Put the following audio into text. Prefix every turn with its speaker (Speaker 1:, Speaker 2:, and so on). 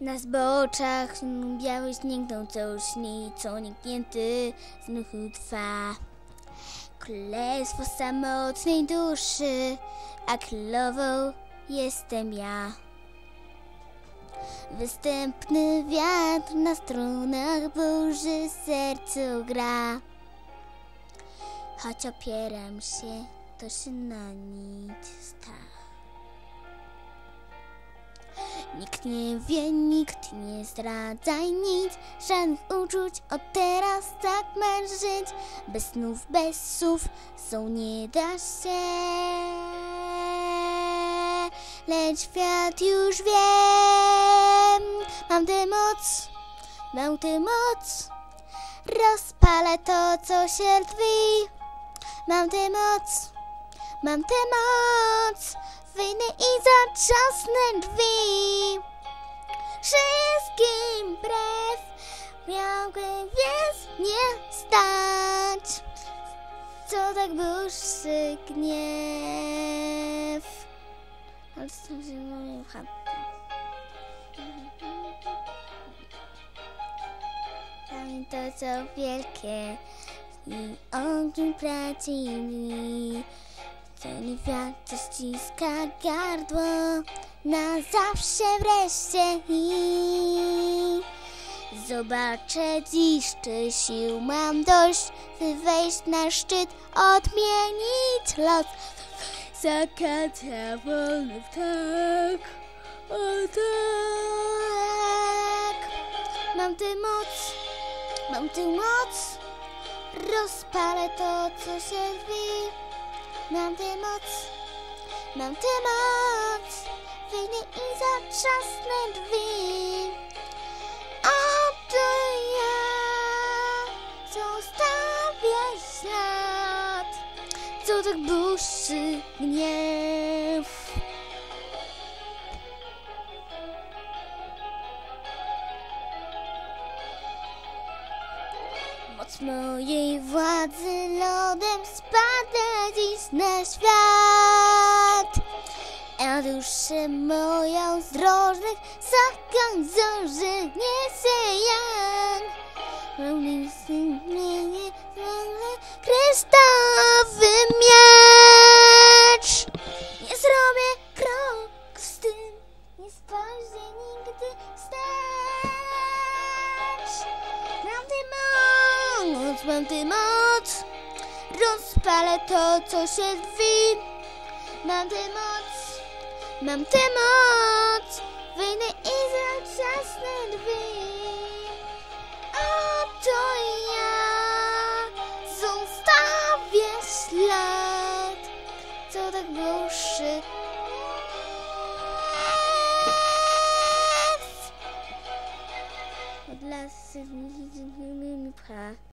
Speaker 1: Na zboczach biały śnieg, no co niknięty znów trwa. Królestwo samotnej duszy, a królową jestem ja. Występny wiatr na strunach burzy sercu gra. Choć opieram się, to się na nic sta. Nikt nie wie, nikt nie zdradza nic, żadnych uczuć od teraz tak masz żyć. Bez snów, bez słów, są nie da się. Lecz świat już wiem, mam tę moc, mam tę moc. Rozpalę to, co się drwi. Mam tę moc, mam tę moc. Wyjdę i zatrzasnę drzwi. Wszystkim brew miałbym więc nie stać. Co tak burzy gniew? Ale co się moje to co wielkie i ogień prawdziwy. Ten wiatr ściska gardło na zawsze wreszcie i zobaczę dziś, czy sił mam dość, by wejść na szczyt, odmienić los. Zakata wolny ptak, o tak. Mam tę moc, mam tę moc, rozpalę to, co się drzwi. Mam tę moc, mam tę moc, wyjdę i zatrzasnę drzwi. Oto ja zostawię ślad, co tak burzy gniew. Moc mojej władzy lodem spada na świat. A duszę moją z drożnych zakon zorzy niesie jak. Pełny sumienie, kryształowy miecz. Nie zrobię krok z tym, nie spojrzę nigdy wstecz. Mam tę moc, mam tę moc, rozpalę to, co się drzwi. Mam tę moc, mam tę moc, wyjdę i zatrzasnę drzwi. Oto ja zostawię ślad, co tak burzy. Od lasy pcha.